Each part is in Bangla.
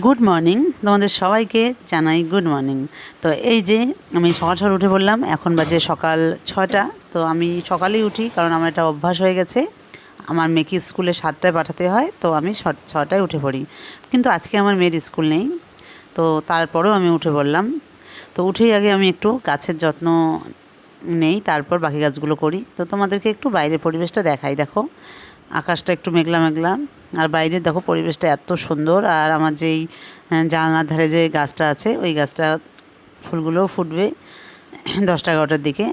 Good morning. তোমাদের সবাইকে জানাই গুড মর্নিং। তো এই যে আমি সকাল সকাল উঠে বললাম এখন বাজে সকাল ছয়টা। তো আমি সকালেই উঠি, কারণ আমার একটা অভ্যাস হয়ে গেছে। আমার মেয়েকে স্কুলে সাতটায় পাঠাতে হয়, তো আমি ছটায় উঠে পড়ি। কিন্তু আজকে আমার মেয়ের স্কুল নেই, তো তারপরেও আমি উঠে পড়লাম। তো উঠেই আগে আমি একটু গাছের যত্ন নেই, তারপর বাকি গাছগুলো করি। তো তোমাদেরকে একটু বাইরের পরিবেশটা দেখাই, দেখো। আকাশটা একটু মেঘলা মেঘলা। আর বাইরে দেখো পরিবেশটা এত সুন্দর। আর আমার যেই জানলার ধারে যে গাছটা আছে, ওই গাছটা ফুলগুলোও ফুটবে দশটা এগারোটার দিকে।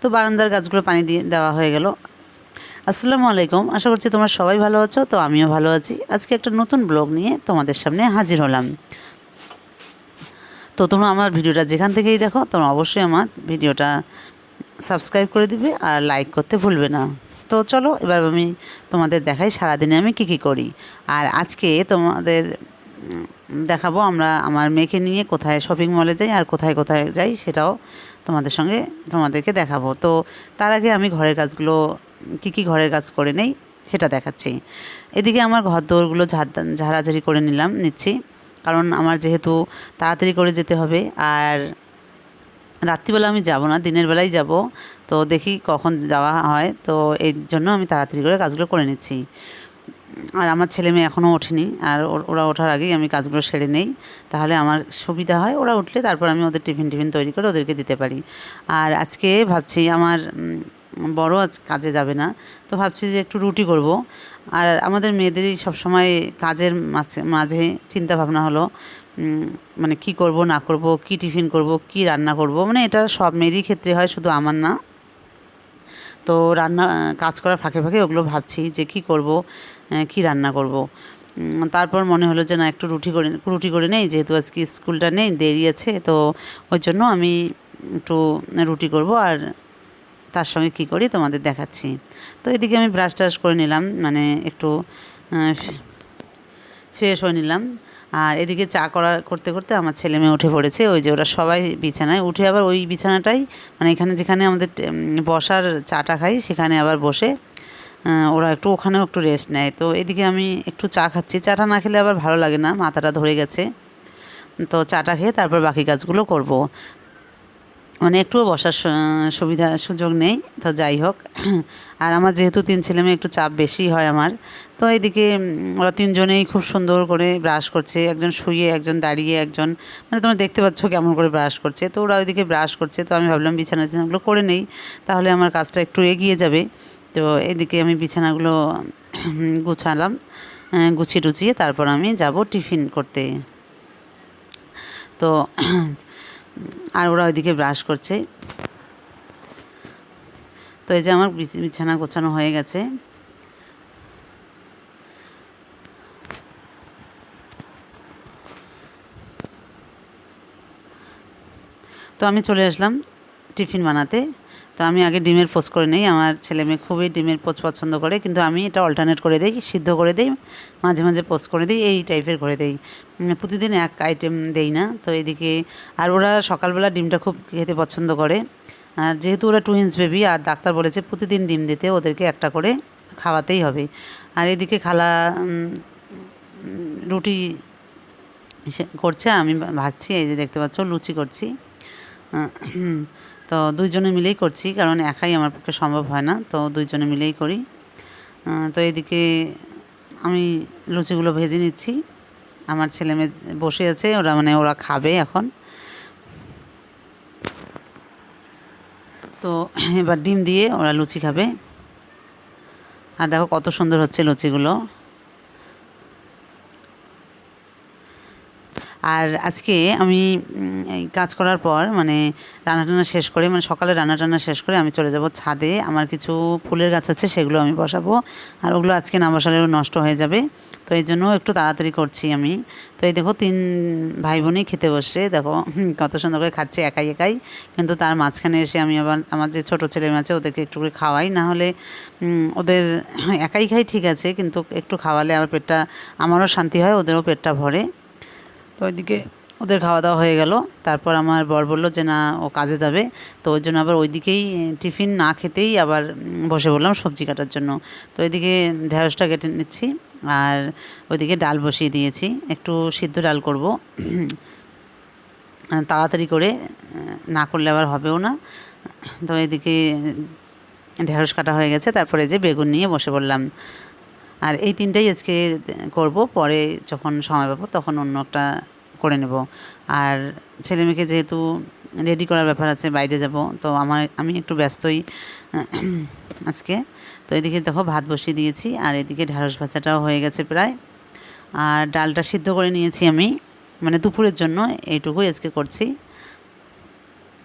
তো বারান্দার গাছগুলো পানি দিয়ে দেওয়া হয়ে গেল। আসসালামু আলাইকুম। আশা করছি তোমরা সবাই ভালো আছো, তো আমিও ভালো আছি। আজকে একটা নতুন ব্লগ নিয়ে তোমাদের সামনে হাজির হলাম। তো তোমরা আমার ভিডিওটা যেখান থেকেই দেখো, তোমরা অবশ্যই আমার ভিডিওটা সাবস্ক্রাইব করে দিবে আর লাইক করতে ভুলবে না। তো চলো, এবার আমি তোমাদের দেখাই সারাদিনে আমি কী কী করি। আর আজকে তোমাদের দেখাবো আমরা আমার মেয়েকে নিয়ে কোথায় শপিং মলে যাই আর কোথায় কোথায় যাই সেটাও তোমাদের সঙ্গে তোমাদেরকে দেখাবো। তো তার আগে আমি ঘরের কাজগুলো, কী কী ঘরের কাজ করে নেই সেটা দেখাচ্ছি। এদিকে আমার ঘর দৌড়গুলো ঝাড়াঝাড়ি করে নিলাম, নিচ্ছি। কারণ আমার যেহেতু তাড়াতাড়ি করে যেতে হবে আর রাত্রিবেলা আমি যাব না, দিনের বেলায় যাব। তো দেখি কখন যাওয়া হয়। তো এই জন্য আমি তাড়াতাড়ি করে কাজগুলো করে নিচ্ছি। আর আমার ছেলে মেয়ে এখনও ওঠেনি। আর ওর- ওঠার আগেই আমি কাজগুলো সেরে নেই। তাহলে আমার সুবিধা হয়, ওরা উঠলে তারপর আমি ওদের টিফিন টিফিন তৈরি করে ওদেরকে দিতে পারি। আর আজকে ভাবছি আমার বড় আজ কাজে যাবে না। তো ভাবছি যে একটু রুটি করব। আর আমাদের মেয়েদেরই সবসময় কাজের মাঝে মাঝে চিন্তা ভাবনা হলো। মানে কি করব, না করব, কি টিফিন করব, কি রান্না করব মানে এটা সব মেয়েরই ক্ষেত্রে হয়, শুধু আমার না। তো রান্না, কাজ করার ফাঁকে ফাঁকে ওগুলো ভাবছি যে কি করব কি রান্না করব। তারপর মনে হলো যে না, একটু রুটি করে রুটি করে নেই, যেহেতু আজকে স্কুলটা নেই, দেরি আছে, তো ওই জন্য আমি একটু রুটি করব আর তার সঙ্গে কি করি তোমাদের দেখাচ্ছি। তো এদিকে আমি ব্রাশ টাশ করে নিলাম মানে একটু ফ্রেশ হয়ে নিলাম। আর এদিকে চা করা করতে করতে আমার ছেলে মেয়ে উঠে পড়েছে। ওই যে ওরা সবাই বিছানায়। উঠে আবার ওই বিছানাটাই মানে এখানে যেখানে আমাদের বসার চাটা খাই, সেখানে আবার বসে ওরা একটু ওখানেও একটু রেস্ট নেয়। তো এদিকে আমি একটু চা খাচ্ছি। চাটা না খেলে আবার ভালো লাগে না, মাথাটা ধরে গেছে। তো চাটা খেয়ে তারপর বাকি কাজগুলো করব। মানে একটুও বসার সুবিধা, সুযোগ নেই, তো যাই হোক। আর আমার যেহেতু তিন ছেলে মেয়ে, একটু চাপ বেশি হয় আমার। তো এদিকে ওরা তিনজনেই খুব সুন্দর করে ব্রাশ করছে। একজন শুয়ে, একজন দাঁড়িয়ে, একজন মানে তোমরা দেখতে পাচ্ছ কেমন করে ব্রাশ করছে। তো ওরা ওইদিকে ব্রাশ করছে। তো আমি ভাবলাম বিছানা টিছানাগুলো করে নেই, তাহলে আমার কাজটা একটু এগিয়ে যাবে। তো এদিকে আমি বিছানাগুলো গুছালাম গুছিয়ে টুচিয়ে তারপর আমি যাব টিফিন করতে। তো আর ওরা ওইদিকে ব্রাশ করছে। তো এই যে আমার বিছ- বিছানা গোছানো হয়ে গেছে। তো আমি চলে আসলাম। টিফিন বানাতে। তো আমি আগে ডিমের পোচ করে নিই, আমার ছেলে মেয়ে খুবই ডিমের পোচ পছন্দ করে, কিন্তু আমি এটা অল্টারনেট করে দিই, সিদ্ধ করে দিই, মাঝে মাঝে পোচ করে দিই, এই টাইপের করে দিই। প্রতিদিন এক আইটেম দেই না, তো এদিকে আর ওরা সকালবেলা ডিমটা খুব খেতে পছন্দ করে। আর যেহেতু ওরা টু টুইন্স বেবি আর ডাক্তার বলেছে প্রতিদিন ডিম দিতে, ওদেরকে একটা করে খাওয়াতেই হবে। আর এদিকে খালা রুটি করছে, আমি ভাজছি, এই যে দেখতে পাচ্ছ, লুচি করছি। তো দুইজনে মিলেই করছি, কারণ একাই আমার পক্ষে সম্ভব হয় না, তো দুইজনে মিলেই করি। তো এদিকে আমি লুচিগুলো ভেজে নিচ্ছি। আমার ছেলে মেয়ে বসে আছে, ওরা মানে ওরা খাবে এখন। তো এবার ডিম দিয়ে ওরা লুচি খাবে। আর দেখো কত সুন্দর হচ্ছে লুচিগুলো। আর আজকে আমি কাজ করার পর মানে রান্না টান্না শেষ করে মানে সকালে রান্না টান্না শেষ করে আমি চলে যাব ছাদে। আমার কিছু ফুলের গাছ আছে, সেগুলো আমি বসাবো। আর ওগুলো আজকে না বসালেও নষ্ট হয়ে যাবে। তো এই জন্য একটু তাড়াতাড়ি করছি আমি। তো এই দেখো, তিন ভাই বোনই খেতে বসে দেখো কত সুন্দর করে খাচ্ছে একাই একাই। কিন্তু তার মাঝখানে এসে আমি আবার, আমার যে ছোটো ছেলে আছে, ওদেরকে একটু করে খাওয়াই। না হলে ওদের একাই খাই ঠিক আছে, কিন্তু একটু খাওয়ালে আমার পেটটা, আমারও শান্তি হয়, ওদেরও পেটটা ভরে। তো ওইদিকে ওদের খাওয়া দাওয়া হয়ে গেল। তারপর আমার বর বলল যে, না, ও কাজে যাবে। তো ওই জন্য আবার ওইদিকেই টিফিন না খেতেই আবার বসে বললাম সবজি কাটার জন্য। তো ওইদিকে ঢেঁড়সটা কেটে নিচ্ছি আর ওইদিকে ডাল বসিয়ে দিয়েছি। একটু সিদ্ধ ডাল করব। তাড়াতাড়ি করে না করলে আবার হবেও না। তো এদিকে ঢেঁড়স কাটা হয়ে গেছে। তারপরে যে বেগুন নিয়ে বসে পড়লাম। আর এই তিনটাই আজকে করব, পরে যখন সময় পাবো তখন অন্য একটা করে নেব। আর ছেলে মেয়েকে যেহেতু রেডি করার ব্যাপার আছে, বাইরে যাব, তো আমার, আমি একটু ব্যস্তই আজকে। তো এদিকে দেখো ভাত বসিয়ে দিয়েছি, আর এদিকে ঢ্যাঁড়স ভাজাটাও হয়ে গেছে প্রায়। আর ডালটা সিদ্ধ করে নিয়েছি আমি মানে দুপুরের জন্য এইটুকুই আজকে করছি।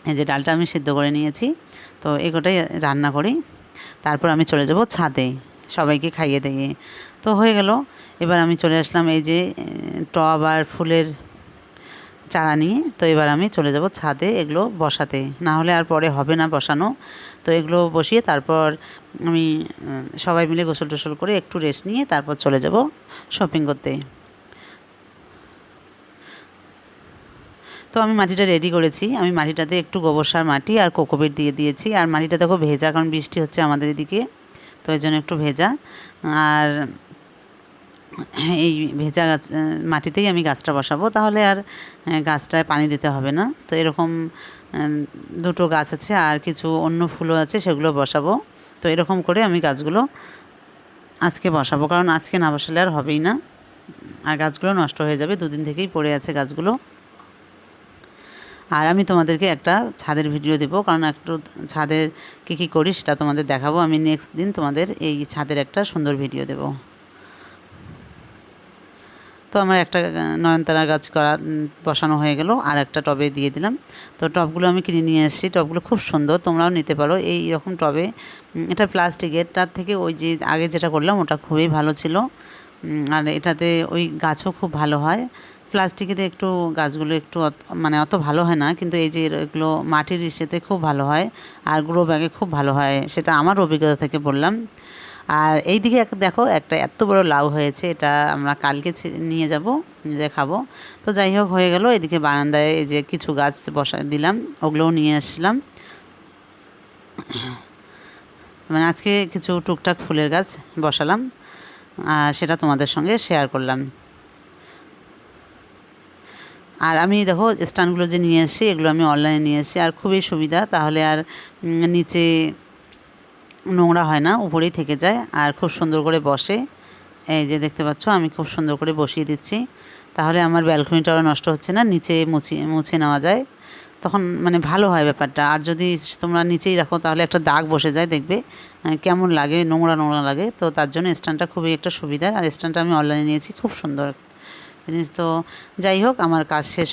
এই যে ডালটা আমি সিদ্ধ করে নিয়েছি, তো এগোটাই রান্না করি। তারপর আমি চলে যাব ছাদে। সবাইকে খাইয়ে দিয়ে। তো হয়ে গেল। এবার আমি চলে আসলাম এই যে টব আর ফুলের চারা নিয়ে। তো এবার আমি চলে যাব ছাদে এগুলো বসাতে। না হলে আর পরে হবে না বসানো। তো এগুলো বসিয়ে তারপর আমি সবাই মিলে গোসল টোসল করে একটু রেস্ট নিয়ে তারপর চলে যাব শপিং করতে। তো আমি মাটিটা রেডি করেছি। আমি মাটিটাতে একটু গোবর সার, মাটি আর কোকোপিট দিয়ে দিয়েছি। আর মাটিটা দেখো ভেজা কারণ বৃষ্টি হচ্ছে আমাদের এদিকে। তো এই জন্য একটু ভেজা। আর এই ভেজা গাছ মাটিতেই আমি গাছটা বসাবো। তাহলে আর গাছটায় পানি দিতে হবে না। তো এরকম দুটো গাছ আছে আর কিছু অন্য ফুলও আছে, সেগুলো বসাবো। তো এরকম করে আমি গাছগুলো আজকে বসাবো। কারণ আজকে না বসালে আর হবেই না। আর গাছগুলো নষ্ট হয়ে যাবে। দুদিন থেকেই পড়ে আছে গাছগুলো। আর আমি তোমাদেরকে একটা ছাদের ভিডিও দেবো, কারণ একটু ছাদে কী কী করি সেটা তোমাদের দেখাবো। আমি নেক্সট দিন তোমাদের এই ছাদের একটা সুন্দর ভিডিও দেবো। তো আমার একটা নয়নতারা গাছ করা বসানো হয়ে গেল, আর একটা টবে দিয়ে দিলাম। তো টবগুলো আমি কিনে নিয়ে এসেছি, টবগুলো খুব সুন্দর, তোমরাও নিতে পারো। এই রকম টবে এটা প্লাস্টিকের, তার থেকে ওই যে আগে যেটা করলাম ওটা খুবই ভালো ছিল। আর এটাতে ওই গাছও খুব ভালো হয়। প্লাস্টিকেতে একটু গাছগুলো একটু মানে অত ভালো হয় না, কিন্তু এই যে এগুলো মাটির ইসেতে খুব ভালো হয় আর গ্রো ব্যাগে খুব ভালো হয়, সেটা আমার অভিজ্ঞতা থেকে বললাম। আর এই দিকে দেখো একটা এত বড় লাউ হয়েছে, এটা আমরা কালকে নিয়ে যাব নিজে খাব। তো যাই হোক, হয়ে গেল, এদিকে বারান্দায় এই যে কিছু গাছ বসা, দিলাম, ওগুলোও নিয়ে আসলাম। মানে আজকে কিছু টুকটাক ফুলের গাছ বসালাম সেটা তোমাদের সঙ্গে শেয়ার করলাম। আর আমি দেখো, স্ট্যান্ডগুলো যে নিয়ে এসেছি এগুলো আমি অনলাইনে নিয়ে এসেছি আর খুবই সুবিধা। তাহলে আর নিচে নোংরা হয় না, উপরেই থেকে যায়, আর খুব সুন্দর করে বসে। এই যে দেখতে পাচ্ছ, আমি খুব সুন্দর করে বসিয়ে দিচ্ছি। তাহলে আমার ব্যালকনিটাও নষ্ট হচ্ছে না, নিচে মুছে মুছে নেওয়া যায়। তখন মানে ভালো হয় ব্যাপারটা। আর যদি তোমরা নিচেই রাখো, তাহলে একটা দাগ বসে যায় দেখবে কেমন লাগে, নোংরা নোংরা লাগে। তো তার জন্য স্ট্যান্ডটা খুবই একটা সুবিধা। আর স্ট্যান্ডটা আমি অনলাইনে নিয়েছি, খুব সুন্দর জিনিস তো যাই হোক, আমার কাজ শেষ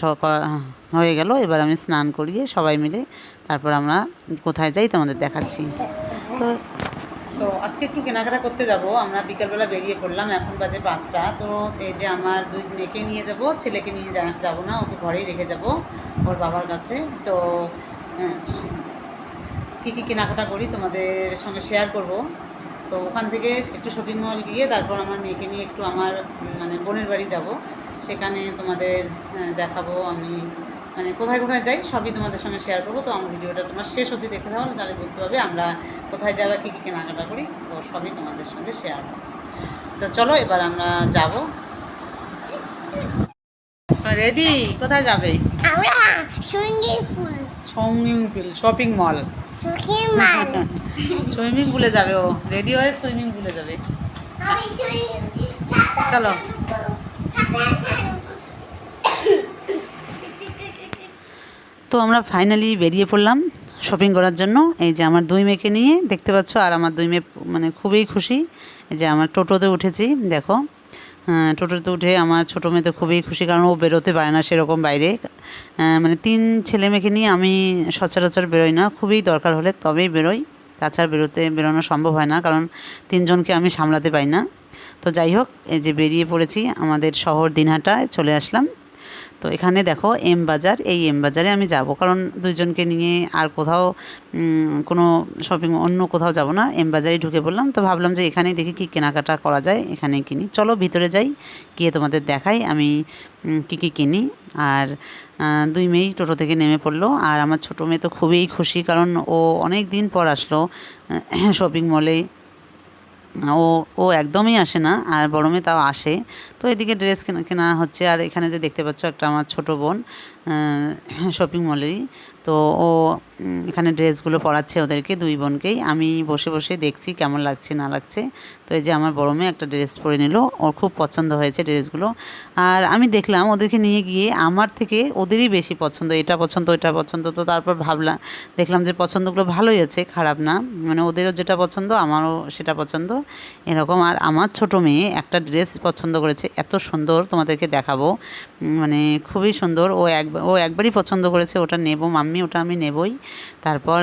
হয়ে গেল। এবার আমি স্নান করিয়ে সবাই মিলে তারপর আমরা কোথায় যাই তোমাদের দেখাচ্ছি। তো তো আজকে একটু কেনাকাটা করতে যাব। আমরা বিকালবেলা বেরিয়ে পড়লাম, এখন বাজে পাঁচটা। তো এই যে আমার দুই মেয়েকে নিয়ে যাব, ছেলেকে নিয়ে যাব না, ওকে ঘরেই রেখে যাব ওর বাবার কাছে। তো কী কী কেনাকাটা করি তোমাদের সঙ্গে শেয়ার করব। তো ওখান থেকে একটু শপিং মল গিয়ে তারপর আমার মেয়েকে নিয়ে একটু আমার মানে বোনের বাড়ি যাব। সেখানে তোমাদের দেখাবো আমি মানে কোথায় কোথায় যাই সবই তোমাদের সঙ্গে শেয়ার করব। তো আমার ভিডিওটা তোমার শেষ অবধি দেখে দাও তাহলে বুঝতে পারবে আমরা কোথায় যাওয়া কী কী কেনাকাটা করি। তো সবই তোমাদের সঙ্গে শেয়ার করছি। তো চলো এবার আমরা যাব। রেডি কোথায় যাবে? আমরা সঙ্গে ফুল। Swimming pool shopping mall swimming পুলে যাবে ও। রেডি হয়ে সুইমিং পুলে যাবে। চলো। তো আমরা ফাইনালি বেরিয়ে পড়লাম শপিং করার জন্য। এই যে আমার দুই মেয়েকে নিয়ে দেখতে পাচ্ছ আর আমার দুই মেয়ে মানে খুবই খুশি। এই যে আমার টোটোতে উঠেছি দেখো। টোটোতে উঠে আমার ছোটো মেয়ে তো খুবই খুশি কারণ ও বেরোতে পারে না সেরকম বাইরে। মানে তিন ছেলে মেয়েকে নিয়ে আমি সচরাচর বেরোই না, খুবই দরকার হলে তবেই বেরোই। তাছাড়া বেরোতে, বেরোনো সম্ভব হয় না কারণ তিনজনকে আমি সামলাতে পাই না। তো যাই হোক, এই যে বেরিয়ে পড়েছি, আমাদের শহর দিনহাটায় চলে আসলাম। তো এখানে দেখো এম বাজার, এই এম বাজারে আমি যাব। কারণ দুইজনকে নিয়ে আর কোথাও কোনো শপিং অন্য কোথাও যাব না। এম বাজারেই ঢুকে পড়লাম। তো ভাবলাম যে এখানেই দেখি কী কেনাকাটা করা যায় এখানেই কিনি। চলো ভিতরে যাই, গিয়ে তোমাদের দেখাই আমি কী কী কিনি। আর দুই মেয়েই টোটো থেকে নেমে পড়ল। আর আমার ছোটো মেয়ে তো খুবই খুশি, কারণ ও অনেক দিন পর আসলো শপিং মলে ও ও একদমই আসে না, আর বড় মেয়ে তাও আসে। তো এদিকে ড্রেস কেনা কেনা হচ্ছে, আর এখানে যে দেখতে পাচ্ছ একটা আমার ছোট বোন শপিং মলেরই তো ও এখানে ড্রেসগুলো পরাচ্ছে ওদেরকে, দুই বোনকেই। আমি বসে বসে দেখছি কেমন লাগছে, না লাগছে। তো এই যে আমার বড় মেয়ে একটা ড্রেস পরে নিল, ওর খুব পছন্দ হয়েছে ড্রেসগুলো। আর আমি দেখলাম ওদেরকে নিয়ে গিয়ে আমার থেকে ওদেরই বেশি পছন্দ, এটা পছন্দ এটা পছন্দ। তো তারপর ভাবলাম দেখলাম যে পছন্দগুলো ভালোই আছে, খারাপ না। মানে ওদেরও যেটা পছন্দ, আমারও সেটা পছন্দ। এরকম আর আমার ছোট মেয়ে একটা ড্রেস পছন্দ করেছে, এত সুন্দর তোমাদেরকে দেখাবো। মানে খুবই সুন্দর, ও একবার ও একবারই পছন্দ করেছে, ওটা নেব মাম্মি। ওটা আমি নেবই। তারপর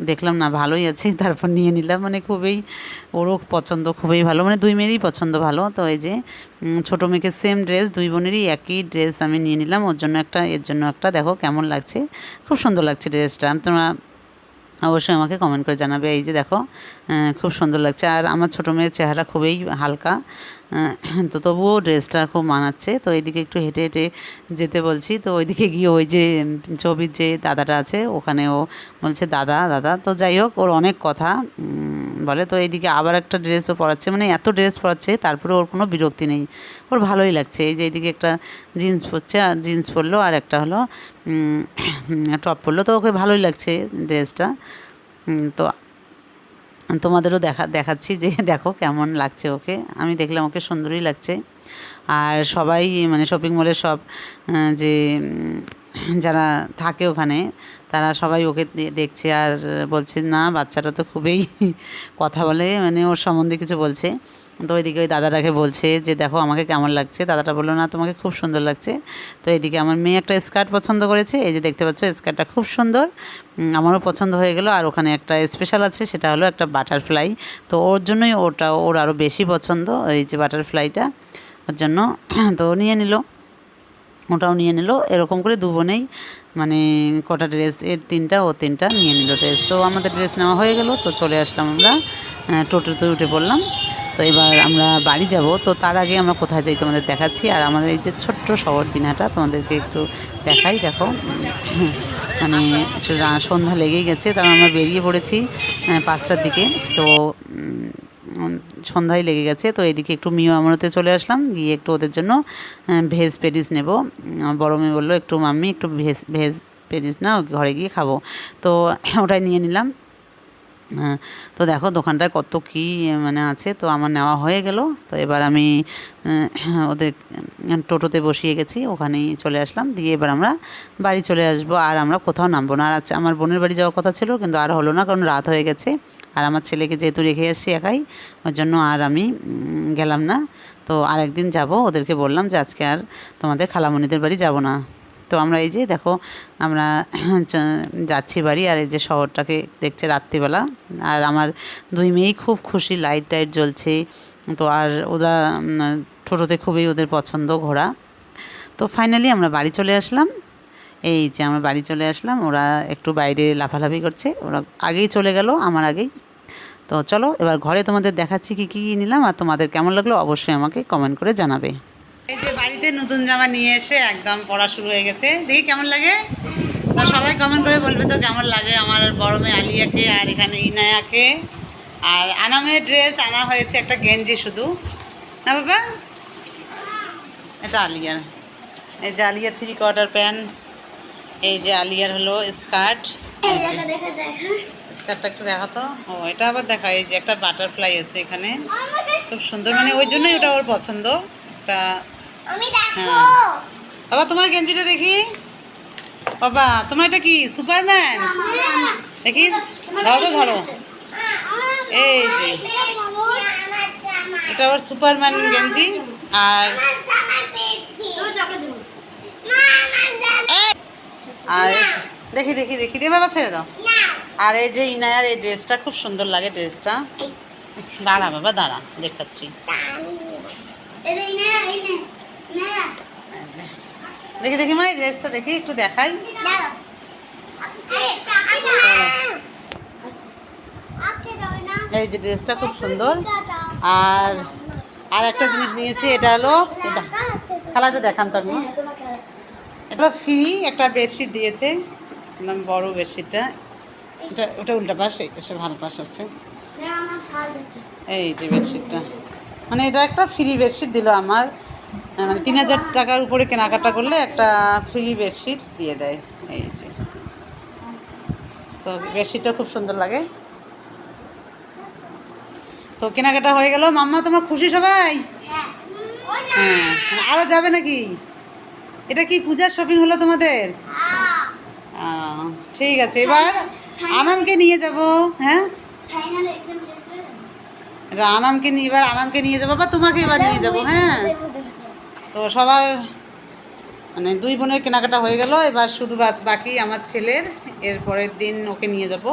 দেখলাম না, ভালোই আছে, তারপর নিয়ে নিলাম। মানে খুবই, ওরও পছন্দ খুবই ভালো। মানে দুই মেয়েরই পছন্দ ভালো। তো এই যে ছোটো মেয়েকে সেম ড্রেস দুই বোনেরই একই ড্রেস আমি নিয়ে নিলাম। ওর জন্য একটা, এর জন্য একটা, দেখো কেমন লাগছে। খুব সুন্দর লাগছে ড্রেসটা তোমরা অবশ্যই আমাকে কমেন্ট করে জানাবে। এই যে দেখো খুব সুন্দর লাগছে। আর আমার ছোটো মেয়ের চেহারা খুবই হালকা তো তবুও ড্রেসটা খুব মানাচ্ছে। তো এইদিকে একটু হেঁটে হেঁটে যেতে বলছি। তো ওইদিকে গিয়ে ওই যে ছবির যে দাদাটা আছে, ওখানে ও বলছে, দাদা দাদা। তো যাই হোক, ওর অনেক কথা বলে। তো এইদিকে আবার একটা ড্রেসও পরাচ্ছে। মানে এত ড্রেস পরাচ্ছে, তারপরে ওর কোনো বিরক্তি নেই। ওর ভালোই লাগছে। এই যে এইদিকে একটা জিন্স পরছে, আর জিন্স পরলো, আর একটা হলো টপ পরলো। তো ওকে ভালোই লাগছে ড্রেসটা। তো তোমাদেরও দেখা, দেখাচ্ছি যে, দেখো কেমন লাগছে ওকে। আমি দেখলাম ওকে সুন্দরই লাগছে। আর সবাই মানে শপিং মলের সব যে যারা থাকে ওখানে, তারা সবাই ওকে দেখছে আর বলছে, না বাচ্চাটা তো খুবই কথা বলে মানে ওর সম্বন্ধে কিছু বলছে। তো ওইদিকে ওই দাদাটাকে বলছে যে, দেখো আমাকে কেমন লাগছে? দাদাটা বলল, না, তোমাকে খুব সুন্দর লাগছে। তো এদিকে আমার মেয়ে একটা স্কার্ট পছন্দ করেছে। এই যে দেখতে পাচ্ছ, স্কার্টটা খুব সুন্দর। আমারও পছন্দ হয়ে গেল। আর ওখানে একটা স্পেশাল আছে, সেটা হলো একটা বাটারফ্লাই তো ওর জন্যই ওটা ওর আরও বেশি পছন্দ, এই যে বাটারফ্লাইটা ওর জন্য তো নিয়ে নিল। ওটাও নিয়ে নিল। এরকম করে দু বোনেই মানে কটা ড্রেস এর তিনটা, ও তিনটা নিয়ে নিল ড্রেস তো আমাদের ড্রেস নেওয়া হয়ে গেল। তো চলে আসলাম আমরা। টোটোতে উঠে পড়লাম। তো এবার আমরা বাড়ি যাব। তো তার আগে আমরা কোথায় যাই তোমাদের দেখাচ্ছি। আর আমাদের এই যে ছোট্ট শহর দিনাটা তোমাদেরকে একটু দেখাই, দেখো। মানে সন্ধ্যা লেগেই গেছে, তার আমরা বেরিয়ে পড়েছি পাঁচটার দিকে। তো সন্ধ্যায় লেগে গেছে। তো এদিকে একটু মিও আমরতে চলে আসলাম, গিয়ে একটু ওদের জন্য ভেজ পেরিস নেব। বড় মেয়ে বলল, একটু মাম্মি, একটু ভেজ ভেজ পেরিস না ঘরে গিয়ে খাব। তো ওটাই নিয়ে নিলাম। তো দেখো দোকানটায় কত কী মানে আছে, তো আমার নেওয়া হয়ে গেল। তো এবার আমি ওদের টোটোতে বসিয়ে গেছি, ওখানেই চলে আসলাম, দিয়ে এবার আমরা বাড়ি চলে আসব, আর আমরা কোথাও নামবো না। আর আচ্ছা আমার বোনের বাড়ি যাওয়ার কথা ছিল, কিন্তু আর হলো না, কারণ রাত হয়ে গেছে। আর আমার ছেলেকে যেহেতু রেখে এসেছি একাই, ওর জন্য আর আমি গেলাম না। তো আর একদিন যাব, ওদেরকে বললাম যে আজকে আর তোমাদের খালামণিদের বাড়ি যাব না। তো আমরা এই যে দেখো, আমরা যাচ্ছি বাড়ি আর এই যে শহরটাকে দেখছে রাত্রিবেলা। আর আমার দুই মেয়েই খুব খুশি, লাইট টাইট জ্বলছে। তো আর ওরা টোটোতে খুবই ওদের পছন্দ ঘোরা তো ফাইনালি আমরা বাড়ি চলে আসলাম। এই যে আমরা বাড়ি চলে আসলাম, ওরা একটু বাইরে লাফালাফি করছে। ওরা আগেই চলে গেল, আমার আগেই। তো চলো, এবার ঘরে তোমাদের দেখাচ্ছি কি কি নিলাম। আর তোমাদের কেমন লাগল অবশ্যই আমাকে কমেন্ট করে জানাবে। এই যে বাড়িতে নতুন জামা নিয়ে এসে একদম পড়া শুরু হয়ে গেছে। দেখি কেমন লাগে? তো সবাই কমেন্ট করে বলবে তো কেমন লাগে আমার বড় মেয়ে আলিয়াকে আর এখানে ইনায়াকে। আর আনামের ড্রেস আনা হয়েছে একটা গেঞ্জি শুধু। না বাবা? এটা আলিয়ার। এই যে আলিয়ার থ্রি কোয়ার্টার প্যান্ট এই যে আলিয়ার হলো স্কার্ট স্কার্টটা একটু দেখাতো? ও এটা আবার দেখা এই যে একটা বাটারফ্লাই আছে এখানে। খুব সুন্দর মানে ওই জন্যই ওটা ওর পছন্দ। হ্যাঁ। বাবা তোমার গেঞ্জিটা দেখি। বাবা তোমার এটা কি সুপারম্যান? দেখি ধরো তো ধরো। এই যে। এটা আবার সুপারম্যান গেঞ্জি। আর আর দেখি দেখি দেখি। দে বাবা ছেড়ে দাও। আর এই যে ইনায়ার এই ড্রেসটা খুব সুন্দর লাগে ড্রেসটা। দাঁড়া বাবা দাঁড়া দেখাচ্ছি। এই যে। দেখি দেখি মা এই ড্রেসটা দেখি একটু দেখাই। এই যে ড্রেসটা খুব সুন্দর। আর আর একটা জিনিস নিয়েছি এটা হলো কালারটা দেখান তোর মা। এটা ফ্রি একটা বেডশিট দিয়েছে। একদম বড় বেডশিটটা। এটা ওটা উল্টা পাশ পাশে ভালো পাশ আছে। এই যে বেডশিটটা। মানে এটা একটা ফ্রি বেডশিট দিল আমার। মানে তিন হাজার টাকার উপরে কেনাকাটা করলে একটা ফ্রি বেডশিট দিয়ে দেয় এই যে। তো বেডশিটটা খুব সুন্দর লাগে। তো কেনাকাটা হয়ে গেল। মাম্মা তোমার খুশি সবাই? হ্যাঁ আরও যাবে নাকি? এটা কি পূজার শপিং হলো তোমাদের? ঠিক আছে এবার আনামকে নিয়ে যাব হ্যাঁ? আনামকে নিয়ে এবার আনামকে নিয়ে যাব বা তোমাকে এবার নিয়ে যাব হ্যাঁ? তো সবার মানে দুই বোনের কেনাকাটা হয়ে গেল এবার শুধু বাকি আমার ছেলের এর পরের দিন ওকে নিয়ে যাব।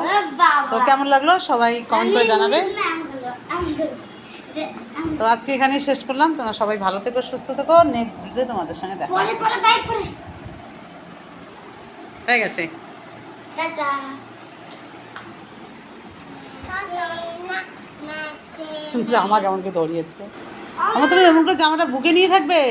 তো কেমন লাগল? সবাই কমেন্ট করে জানাবে। তো আজকে এখানেই শেষ করলাম। তোমরা সবাই ভালো থেকো সুস্থ থেকো। নেক্সট ভিডিও তোমাদের সঙ্গে দেখা পরে হবে। পরে বাইক করে। হয়ে গেছে। টাটা। জামা কেমন করে দৌড়িয়েছে। আমার তুমি এমন করে জামাটা বুকে নিয়ে থাকবে।